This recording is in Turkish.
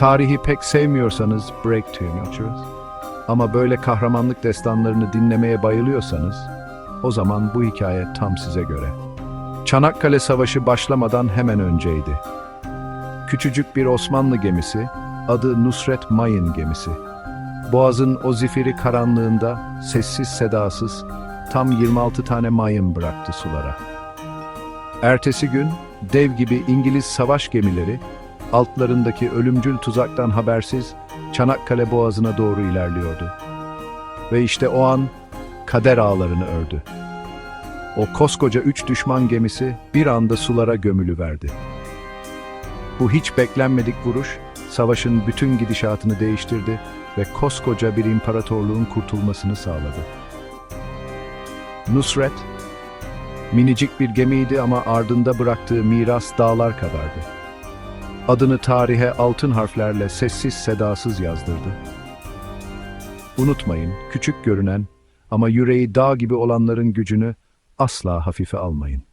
Tarihi pek sevmiyorsanız break tüyünüyoruz. Ama böyle kahramanlık destanlarını dinlemeye bayılıyorsanız, o zaman bu hikaye tam size göre. Çanakkale Savaşı başlamadan hemen önceydi. Küçücük bir Osmanlı gemisi, adı Nusret Mayın gemisi. Boğazın o zifiri karanlığında sessiz sedasız tam 26 tane mayın bıraktı sulara. Ertesi gün dev gibi İngiliz savaş gemileri altlarındaki ölümcül tuzaktan habersiz Çanakkale Boğazı'na doğru ilerliyordu. Ve işte o an kader ağlarını ördü. O koskoca üç düşman gemisi bir anda sulara gömülüverdi. Bu hiç beklenmedik vuruş, savaşın bütün gidişatını değiştirdi ve koskoca bir imparatorluğun kurtulmasını sağladı. Nusret, minicik bir gemiydi ama ardında bıraktığı miras dağlar kadardı. Adını tarihe altın harflerle sessiz sedasız yazdırdı. Unutmayın, küçük görünen ama yüreği dağ gibi olanların gücünü asla hafife almayın.